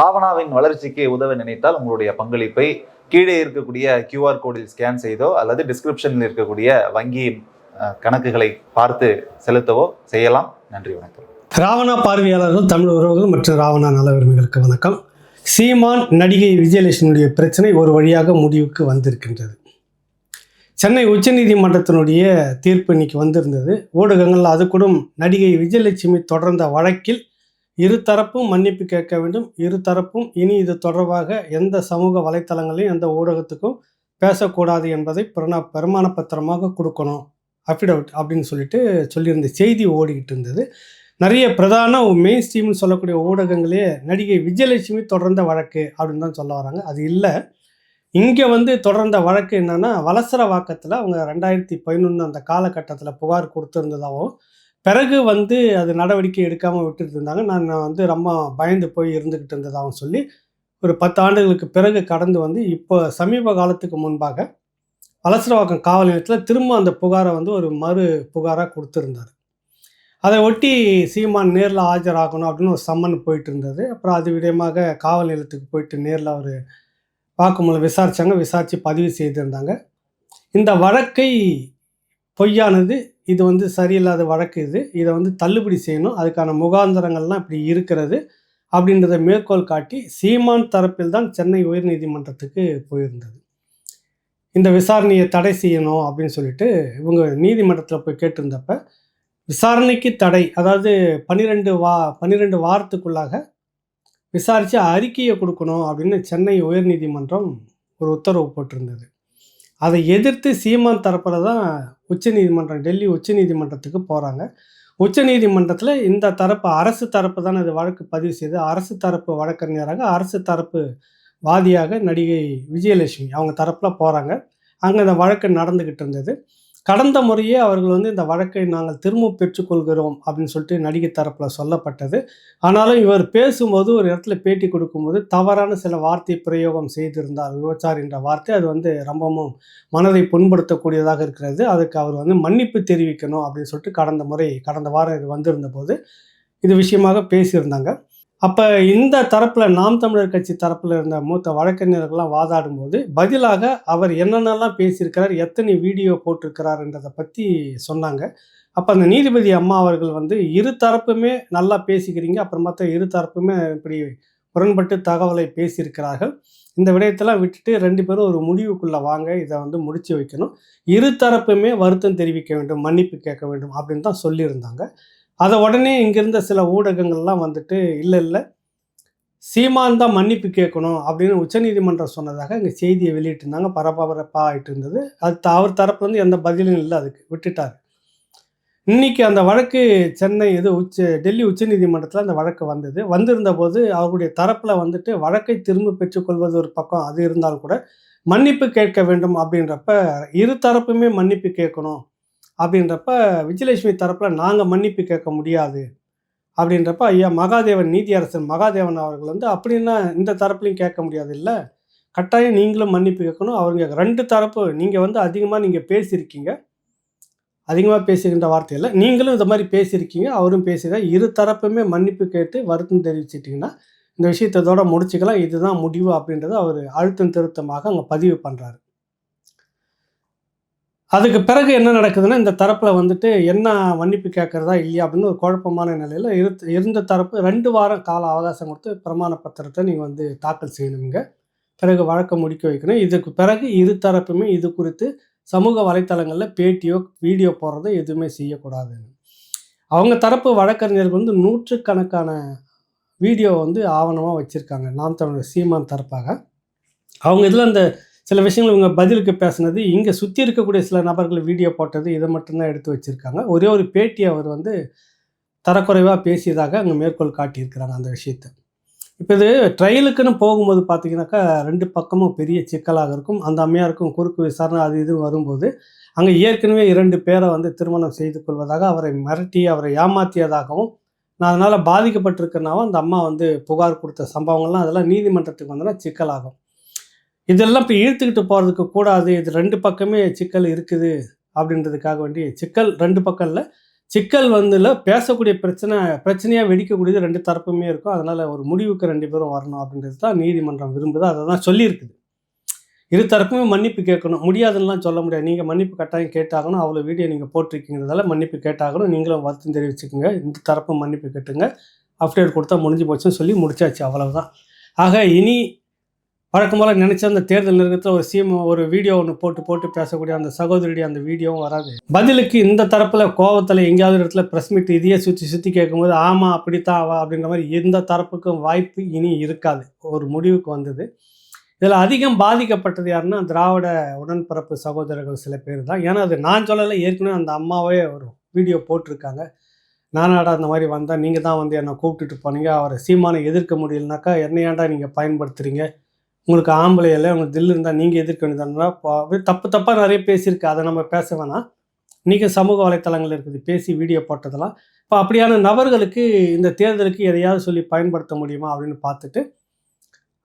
ராவணாவின் வளர்ச்சிக்கு உதவ நினைத்தால் உங்களுடைய பங்களிப்பை கீழே இருக்கக்கூடிய கியூஆர் கோடில் ஸ்கேன் செய்தோ அல்லது டிஸ்கிரிப்ஷனில் இருக்கக்கூடிய வங்கி கணக்குகளை பார்த்து செலுத்தவோ செய்யலாம். நன்றி வணக்கம். ராவணா பார்வையாளர்கள் தமிழ் உறவுகள் மற்றும் ராவணா நல வணக்கம். சீமான் நடிகை விஜயலட்சுமியுடைய பிரச்சனை ஒரு வழியாக முடிவுக்கு வந்திருக்கின்றது. சென்னை உச்சநீதிமன்றத்தினுடைய தீர்ப்பு இன்னைக்கு வந்திருந்தது. ஊடகங்கள் அது கூட நடிகை விஜயலட்சுமி தொடர்ந்த வழக்கில் இரு தரப்பும் மன்னிப்பு கேட்க வேண்டும். இரு தரப்பும் இனி இது தொடர்பாக எந்த சமூக வலைத்தளங்களையும் எந்த ஊடகத்துக்கும் பேசக்கூடாது என்பதை பிரணா பிரமாண பத்திரமாக கொடுக்கணும். அஃபிடவிட் அப்படின்னு சொல்லிட்டு சொல்லியிருந்த செய்தி ஓடிக்கிட்டு இருந்தது. நிறைய பிரதான மெயின் ஸ்ட்ரீம்னு சொல்லக்கூடிய ஊடகங்களே நடிகை விஜயலட்சுமி தொடர்ந்த வழக்கு அப்படின்னு தான் சொல்ல வராங்க. அது இல்லை. இங்கே வந்து தொடர்ந்த வழக்கு என்னன்னா வலசர வாக்கத்தில் அவங்க ரெண்டாயிரத்தி பதினொன்று அந்த காலகட்டத்தில் புகார் கொடுத்துருந்ததாகவும் பிறகு வந்து அது நடவடிக்கை எடுக்காமல் விட்டுட்டு இருந்தாங்க. நான் வந்து ரொம்ப பயந்து போய் இருந்துக்கிட்டு இருந்ததாகவும் சொல்லி ஒரு பத்து ஆண்டுகளுக்கு பிறகு கடந்து வந்து இப்போ சமீப காலத்துக்கு முன்பாக வலசரவாக்கம் காவல் நிலையத்தில் திரும்ப அந்த புகாரை வந்து ஒரு மறு புகாராக கொடுத்துருந்தார். அதை ஒட்டி சீமான் நேரில் ஆஜராகணும் அப்படின்னு ஒரு சம்மன் போயிட்டு இருந்தது. அப்புறம் அது விடயமாக காவல் நிலையத்துக்கு போயிட்டு நேரில் அவர் வாக்குமூலம் விசாரித்தாங்க விசாரித்து பதிவு செய்திருந்தாங்க. இந்த வழக்கை பொய்யானது இது வந்து சரியில்லாத வழக்கு இது. இதை வந்து தள்ளுபடி செய்யணும். அதுக்கான முகாந்தரங்கள்லாம் இப்படி இருக்கிறது. அப்படின்றத மேற்கோள் காட்டி சீமான் தரப்பில் தான் சென்னை உயர்நீதிமன்றத்துக்கு போயிருந்தது. இந்த விசாரணையை தடை செய்யணும் அப்படின்னு சொல்லிட்டு இவங்க நீதிமன்றத்தில் போய் கேட்டிருந்தப்ப விசாரணைக்கு தடை அதாவது பன்னிரெண்டு வா பன்னிரெண்டு வாரத்துக்குள்ளாக விசாரித்து அறிக்கையை கொடுக்கணும் அப்படின்னு சென்னை உயர்நீதிமன்றம் ஒரு உத்தரவு போட்டிருந்தது. அதை எதிர்த்து சீமான் தரப்பில் தான் உச்சநீதிமன்றம் டெல்லி உச்சநீதிமன்றத்துக்கு போகிறாங்க உச்சநீதிமன்றத்தில் இந்த தரப்பு அரசு தரப்பு தான் இது வழக்கு பதிவு செய்து அரசு தரப்பு வழக்கறிஞராக அரசு தரப்பு வாதியாக நடிகை விஜயலட்சுமி அவங்க தரப்பில் போகிறாங்க அங்கே அந்த வழக்கு நடந்துக்கிட்டு இருந்தது. கடந்த முறையே அவர்கள் வந்து இந்த வழக்கை நாங்கள் திரும்ப பெற்றுக்கொள்கிறோம் அப்படின்னு சொல்லிட்டு நடிகை தரப்பில் சொல்லப்பட்டது. ஆனாலும் இவர் பேசும்போது ஒரு இடத்துல பேட்டி கொடுக்கும்போது தவறான சில வார்த்தை பிரயோகம் செய்திருந்தார். விபச்சார் என்ற வார்த்தை அது வந்து ரொம்பவும் மனதை புண்படுத்தக்கூடியதாக இருக்கிறது. அதுக்கு அவர் வந்து மன்னிப்பு தெரிவிக்கணும் அப்படின்னு சொல்லிட்டு கடந்த முறை கடந்த வாரம் இது வந்திருந்த போது இது விஷயமாக பேசியிருந்தாங்க. அப்போ இந்த தரப்பில் நாம் தமிழர் கட்சி தரப்பில் இருந்த மூத்த வழக்கறிஞர்கள்லாம் வாதாடும்போது பதிலாக அவர் என்னென்னலாம் பேசியிருக்கிறார் எத்தனை வீடியோ போட்டிருக்கிறாருன்றதை பற்றி சொன்னாங்க. அப்போ அந்த நீதிபதி அம்மா அவர்கள் வந்து இரு தரப்புமே நல்லா பேசிக்கிறீங்க அப்புறம் பார்த்தா இரு தரப்புமே இப்படி முரண்பட்டு தகவலை பேசியிருக்கிறார்கள். இந்த விடயத்தெல்லாம் விட்டுட்டு ரெண்டு பேரும் ஒரு முடிவுக்குள்ளே வாங்க இதை வந்து முடிச்சு வைக்கணும். இரு தரப்புமே வருத்தம் தெரிவிக்க வேண்டும் மன்னிப்பு கேட்க வேண்டும் அப்படின்னு தான் சொல்லியிருந்தாங்க. அதை உடனே இங்கிருந்த சில ஊடகங்கள்லாம் வந்துட்டு இல்லை இல்லை சீமான் தான் மன்னிப்பு கேட்கணும் அப்படின்னு உச்சநீதிமன்றம் சொன்னதாக இங்கே செய்தியை வெளியிட்டிருந்தாங்க. பரபரப்பாக ஆகிட்டு இருந்தது அது அவர் தரப்புலேருந்து எந்த பதிலும் இல்லை அதுக்கு. விட்டுட்டார். இன்னைக்கு அந்த வழக்கு சென்னை இது உச்ச டெல்லி உச்சநீதிமன்றத்தில் அந்த வழக்கு வந்தது. வந்திருந்த போது அவருடைய தரப்பில் வந்துட்டு வழக்கை திரும்ப பெற்றுக்கொள்வது ஒரு பக்கம் அது இருந்தால் கூட மன்னிப்பு கேட்க வேண்டும் அப்படின்றப்ப இரு தரப்புமே மன்னிப்பு கேட்கணும். அப்படின்றப்ப விஜயலட்சுமி தரப்பில் நாங்கள் மன்னிப்பு கேட்க முடியாது. அப்படின்றப்ப ஐயா மகாதேவன் நீதியரசன் மகாதேவன் அவர்கள் வந்து அப்படின்னா இந்த தரப்புலையும் கேட்க முடியாது இல்லை. கட்டாயம் நீங்களும் மன்னிப்பு கேட்கணும். அவங்க ரெண்டு தரப்பு நீங்கள் வந்து அதிகமாக நீங்கள் பேசியிருக்கீங்க. அதிகமாக பேசுகின்ற வார்த்தையில் நீங்களும் இந்த மாதிரி பேசியிருக்கீங்க. அவரும் பேசுகிறார் இரு தரப்புமே மன்னிப்பு கேட்டு வருத்தம் தெரிவிச்சிட்டிங்கன்னா இந்த விஷயத்தோட இதோட முடிச்சுக்கலாம். இதுதான் முடிவு அப்படின்றத அவர் அழுத்தம் திருத்தமாக அங்கே பதிவு பண்ணுறாரு அதுக்கு பிறகு என்ன நடக்குதுன்னா இந்த தரப்பில் வந்துட்டு என்ன மன்னிப்பு கேட்குறதா இல்லையா அப்படின்னு ஒரு குழப்பமான நிலையில் இரு இருந்த தரப்பு ரெண்டு வாரம் கால அவகாசம் கொடுத்து பிரமாண பத்திரத்தை நீங்கள் வந்து தாக்கல் செய்யணுங்க. பிறகு வழக்கை முடிக்க வைக்கணும். இதுக்கு பிறகு இரு தரப்புமே இது குறித்து சமூக வலைத்தளங்களில் பேட்டியோ வீடியோ போடுறதோ எதுவுமே செய்யக்கூடாது அவங்க தரப்பு வழக்கறிஞர்கள் வந்து நூற்றுக்கணக்கான வீடியோ வந்து ஆவணமாக வச்சுருக்காங்க. நாம் தமிழர் சீமான் தரப்பாக. அவங்க இதில் அந்த சில விஷயங்கள் இவங்க பதிலுக்கு பேசுனது இங்கே சுற்றி இருக்கக்கூடிய சில நபர்கள் வீடியோ போட்டது இதை மட்டும்தான் எடுத்து வச்சுருக்காங்க. ஒரே ஒரு பேட்டி அவர் வந்து தரக்குறைவாக பேசியதாக அங்கே மேற்கோள் காட்டியிருக்கிறாங்க அந்த விஷயத்தை. இப்போ இது ட்ரையலுக்குன்னு போகும்போது பார்த்தீங்கன்னாக்கா ரெண்டு பக்கமும் பெரிய சிக்கலாக இருக்கும். அந்த அம்மையாருக்கும் குறுக்கு விசாரணை அது இதுன்னு வரும்போது அங்கே ஏற்கனவே இரண்டு பேரை வந்து திருமணம் செய்து கொள்வதாக அவரை மிரட்டி அவரை ஏமாற்றியதாகவும் நான் அதனால் பாதிக்கப்பட்டிருக்கனாவும் அந்த அம்மா வந்து புகார் கொடுத்த சம்பவங்கள்லாம் அதெல்லாம் நீதிமன்றத்துக்கு வந்தோன்னா சிக்கலாகும். இதெல்லாம் இப்போ இழுத்துக்கிட்டு போகிறதுக்கு கூடாது. இது ரெண்டு பக்கமே சிக்கல் இருக்குது அப்படின்றதுக்காக வேண்டி சிக்கல் ரெண்டு பக்கம் இல்லை. சிக்கல் வந்துல பேசக்கூடிய பிரச்சனை பிரச்சனையாக வெடிக்கக்கூடியது ரெண்டு தரப்புமே இருக்கும். அதனால் ஒரு முடிவுக்கு ரெண்டு பேரும் வரணும் அப்படின்றது தான் நீதிமன்றம் விரும்புது. அதை தான் சொல்லியிருக்குது. இரு தரப்புமே மன்னிப்பு கேட்கணும். முடியாதுன்னெலாம் சொல்ல முடியாது. நீங்கள் மன்னிப்பு கட்டாயம் கேட்டாகணும். அவ்வளோ வீடியோ நீங்கள் போட்டிருக்கீங்கிறதால மன்னிப்பு கேட்டாகணும். நீங்களும் வருத்தம் தெரிவிச்சுக்கோங்க. இந்த தரப்பு மன்னிப்பு கேட்டுங்க. அப்டேட் கொடுத்தா முடிஞ்சு போச்சுன்னு சொல்லி முடிச்சாச்சு. அவ்வளவுதான். ஆக இனி வழக்கம் போல் நினச்ச அந்த தேர்தல் நெருக்கத்தில் ஒரு சீம் ஒரு வீடியோ ஒன்று போட்டு போட்டு பேசக்கூடிய அந்த சகோதரியுடைய அந்த வீடியோவும் வராது. பதிலுக்கு இந்த தரப்பில் கோவத்தில் எங்கேயாவது இடத்துல ப்ரெஸ் மீட் இதையே சுற்றி சுற்றி கேட்கும்போது ஆமாம் அப்படித்தான் அவ அப்படின்ற மாதிரி எந்த தரப்புக்கும் வாய்ப்பு இனி இருக்காது. ஒரு முடிவுக்கு வந்தது. இதில் அதிகம் பாதிக்கப்பட்டது யாருன்னா திராவிட உடன்பிறப்பு சகோதரர்கள் சில பேர் தான். ஏன்னா அது நான் சொல்லலை ஏற்கனவே அந்த அம்மாவே ஒரு வீடியோ போட்டிருக்காங்க. நானாடா அந்த மாதிரி வந்தால் நீங்கள் தான் வந்து என்னை கூப்பிட்டுட்டு போனீங்க அவரை சீமானை எதிர்க்க முடியலனாக்கா என்னையாண்டா நீங்கள் பயன்படுத்துகிறீங்க உங்களுக்கு ஆம்பளை இல்லை உங்களுக்கு தில் இருந்தால் நீங்கள் எதிர்க்க வேண்டியதுனா தப்பு தப்பாக நிறைய பேசியிருக்கு. அதை நம்ம பேச வேணாம். நீங்கள் சமூக வலைத்தளங்கள் இருக்குது. பேசி வீடியோ போட்டதெல்லாம். இப்போ அப்படியான நபர்களுக்கு இந்த தேர்தலுக்கு எதையாவது சொல்லி பயன்படுத்த முடியுமா அப்படின்னு பார்த்துட்டு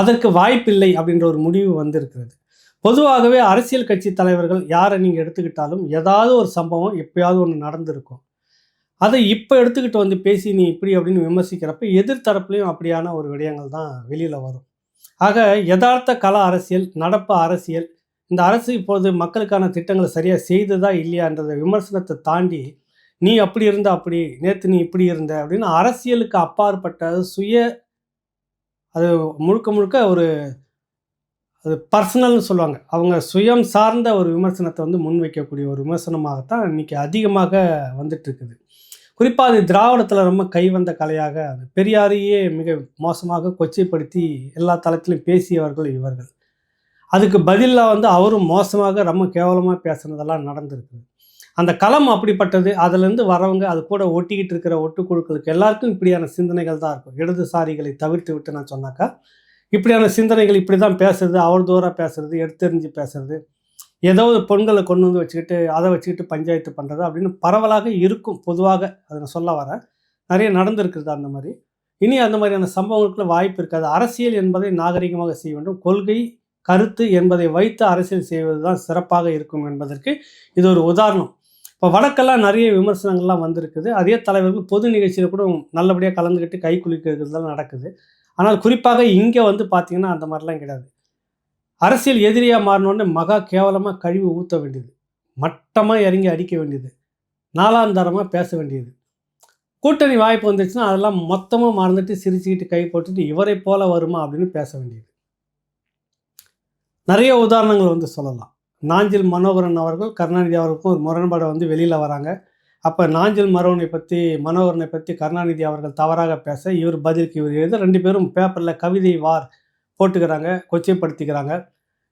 அதற்கு வாய்ப்பில்லை அப்படின்ற ஒரு முடிவு வந்திருக்கிறது. பொதுவாகவே அரசியல் கட்சி தலைவர்கள் யாரை நீங்கள் எடுத்துக்கிட்டாலும் ஏதாவது ஒரு சம்பவம் எப்பயாவது ஒன்று நடந்திருக்கும். அதை இப்போ எடுத்துக்கிட்டு வந்து பேசி நீ இப்படி அப்படின்னு விமர்சிக்கிறப்ப எதிர்த்தரப்புலையும் அப்படியான ஒரு விடயங்கள் தான் வெளியில் வரும். ஆக யதார்த்த கல அரசியல் நடப்பு அரசியல் இந்த அரசு இப்போது மக்களுக்கான திட்டங்களை சரியாக செய்ததா இல்லையான்றத விமர்சனத்தை தாண்டி நீ அப்படி இருந்த அப்படி நேற்று நீ இப்படி இருந்த அப்படின்னு அரசியலுக்கு அப்பாற்பட்ட சுய அது முழுக்க முழுக்க ஒரு அது பர்சனல்னு சொல்லுவாங்க. அவங்க சுயம் சார்ந்த ஒரு விமர்சனத்தை வந்து முன்வைக்கக்கூடிய ஒரு விமர்சனமாகத்தான் இன்னைக்கு அதிகமாக வந்துட்டு இருக்குது. குறிப்பாக அது திராவிடத்தில் ரொம்ப கைவந்த கலையாக பெரியாரையே மிக மோசமாக கொச்சைப்படுத்தி எல்லா தளத்திலும் பேசியவர்கள் இவர்கள். அதுக்கு பதிலாக வந்து அவரும் மோசமாக ரொம்ப கேவலமாக பேசுனதெல்லாம் நடந்திருக்கு அந்த களம் அப்படிப்பட்டது அதுலேருந்து வரவங்க அது கூட ஒட்டிக்கிட்டு இருக்கிற ஒட்டுக்குழுக்களுக்கு எல்லாருக்கும் இப்படியான சிந்தனைகள் தான் இருக்கும். இடதுசாரிகளை தவிர்த்து விட்டு நான் சொன்னாக்கா இப்படியான சிந்தனைகள் இப்படி தான் பேசுறது அவர் தூரம் பேசுறது எடுத்தெறிஞ்சு பேசுறது ஏதோ ஒரு பொண்களை கொண்டு வந்து வச்சுக்கிட்டு அதை வச்சுக்கிட்டு பஞ்சாயத்து பண்ணுறது அப்படின்னு பரவலாக இருக்கும். பொதுவாக அதை நான் சொல்ல வரேன். நிறைய நடந்திருக்கிறது அந்த மாதிரி. இனி அந்த மாதிரியான சம்பவங்களுக்குள்ள வாய்ப்பு இருக்காது. அரசியல் என்பதை நாகரிகமாக செய்ய வேண்டும். கொள்கை கருத்து என்பதை வைத்து அரசியல் செய்வது தான் சிறப்பாக இருக்கும் என்பதற்கு இது ஒரு உதாரணம். இப்போ வடக்கெல்லாம் நிறைய விமர்சனங்கள்லாம் வந்திருக்குது. அதே தலைவர்கள் பொது நிகழ்ச்சியில் கூட நல்லபடியாக கலந்துக்கிட்டு கை குலுக்கிறதுலாம் நடக்குது. ஆனால் குறிப்பாக இங்கே வந்து பார்த்திங்கன்னா அந்த மாதிரிலாம் கிடையாது. அரசியல் எதிரியாக மாறினோடனே மகா கேவலமாக கழிவு ஊற்ற வேண்டியது. மட்டமாக இறங்கி அடிக்க வேண்டியது. நாலாந்தாரமாக பேச வேண்டியது. கூட்டணி வாய்ப்பு வந்துச்சுன்னா அதெல்லாம் மொத்தமாக மறந்துட்டு சிரிச்சுக்கிட்டு கை போட்டுட்டு இவரை போல வருமா அப்படின்னு பேச வேண்டியது. நிறைய உதாரணங்கள் வந்து சொல்லலாம். நாஞ்சில் மனோகரன் அவர்கள் கருணாநிதி அவர்களுக்கும் ஒரு முரண்பாடு வந்து வெளியில் வராங்க. அப்போ நாஞ்சில் மரவனை பற்றி மனோகரனை பற்றி கருணாநிதி அவர்கள் தவறாக பேச இவர் பதிலுக்கு இவர் எழுத ரெண்டு பேரும் பேப்பரில் கவிதை வார் போட்டுக்கிறாங்க கொச்சைப்படுத்திக்கிறாங்க.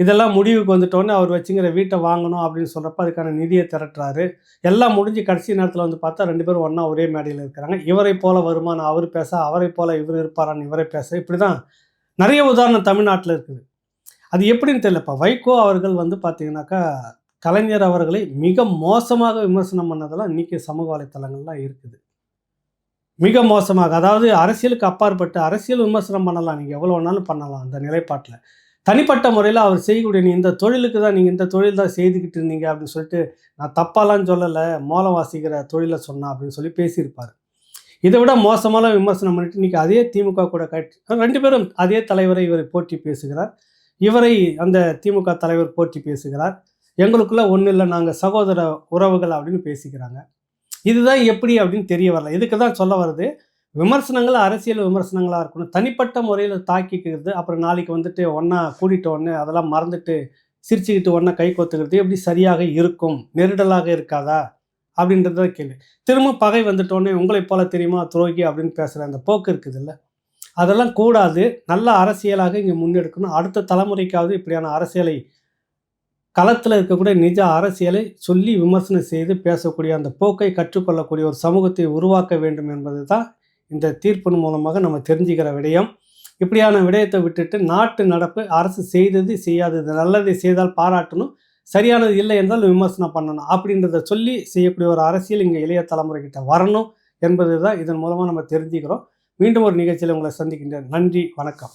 இதெல்லாம் முடிவுக்கு வந்துட்டோன்னே அவர் வச்சுங்கிற வீட்டை வாங்கணும் அப்படின்னு சொல்கிறப்ப அதுக்கான நிதியை திரட்டுறாரு. எல்லாம் முடிஞ்சு கடைசி நேரத்தில் வந்து பார்த்தா ரெண்டு பேரும் ஒன்றா ஒரே மேடையில் இருக்கிறாங்க. இவரை போல வருமானம் அவர் பேச அவரை போல இவர் இருப்பாரான்னு இவரை பேச இப்படி தான் நிறைய உதாரணம் தமிழ்நாட்டில் இருக்குது. அது எப்படின்னு தெரியலப்பா வைகோ அவர்கள் வந்து பார்த்தீங்கன்னாக்கா கலைஞர் அவர்களை மிக மோசமாக விமர்சனம் பண்ணதெல்லாம் இன்றைக்கி சமூக வலைத்தளங்கள்லாம் இருக்குது. மிக மோசமாக அதாவது அரசியலுக்கு அப்பாற்பட்டு அரசியல் விமர்சனம் பண்ணலாம். நீங்கள் எவ்வளோ வேணாலும் பண்ணலாம் அந்த நிலைப்பாட்டில். தனிப்பட்ட முறையில் அவர் செய்யக்கூடிய நீ இந்த தொழிலுக்கு தான் நீங்கள் இந்த தொழில் தான் செய்துக்கிட்டு இருந்தீங்க அப்படின்னு சொல்லிட்டு நான் தப்பாலாம் சொல்லலை மோளம் வாசிக்கிற தொழிலை சொன்னா அப்படின்னு சொல்லி பேசியிருப்பார். இதை விட மோசமான விமர்சனம் பண்ணிட்டு இன்றைக்கி அதே திமுக கூட கட்டி ரெண்டு பேரும் அதே தலைவரை இவரை போட்டி பேசுகிறார். இவரை அந்த திமுக தலைவர் போற்றி பேசுகிறார். எங்களுக்குள்ளே ஒன்றும் இல்லை நாங்கள் சகோதர உறவுகள் அப்படின்னு பேசிக்கிறாங்க. இதுதான் எப்படி அப்படின்னு தெரிய வரல. இதுக்கு தான் சொல்ல வருது? விமர்சனங்கள் அரசியல் விமர்சனங்களாக இருக்கணும். தனிப்பட்ட முறையில் தாக்கிக்கிறது அப்புறம் நாளைக்கு வந்துட்டு ஒன்றா கூட்டிகிட்டு ஒன்று அதெல்லாம் மறந்துட்டு சிரிச்சுக்கிட்டு ஒன்றா கை கொத்துக்கிறது எப்படி சரியாக இருக்கும்? நெருடலாக இருக்காதா? அப்படின்றத கேள்வி. திரும்ப பகை வந்துட்டோடனே உங்களை போல தெரியுமா? துரோகி அப்படின்னு பேசுகிற அந்த போக்கு இருக்குது இல்லை அதெல்லாம் கூடாது. நல்ல அரசியலாக இங்கே முன்னெடுக்கணும். அடுத்த தலைமுறைக்காவது இப்படியான அரசியலை களத்தில் இருக்கக்கூடிய நிஜ அரசியலை சொல்லி விமர்சனம் செய்து பேசக்கூடிய அந்த போக்கை கற்றுக்கொள்ளக்கூடிய ஒரு சமூகத்தை உருவாக்க வேண்டும் என்பது தான் இந்த தீர்ப்பின் மூலமாக நம்ம தெரிஞ்சுக்கிற விடயம். இப்படியான விடயத்தை விட்டுட்டு நாட்டு நடப்பு அரசு செய்தது செய்யாதது நல்லதை செய்தால் பாராட்டணும் சரியானது இல்லை என்றால் விமர்சனம் பண்ணணும். அப்படின்றத சொல்லி செய்யக்கூடிய ஒரு அரசியல் இங்கே இளைய தலைமுறைகிட்ட வரணும் என்பது தான் இதன் மூலமாக நம்ம தெரிஞ்சுக்கிறோம். மீண்டும் ஒரு நிகழ்ச்சியில் உங்களை சந்திக்கின்றேன். நன்றி வணக்கம்.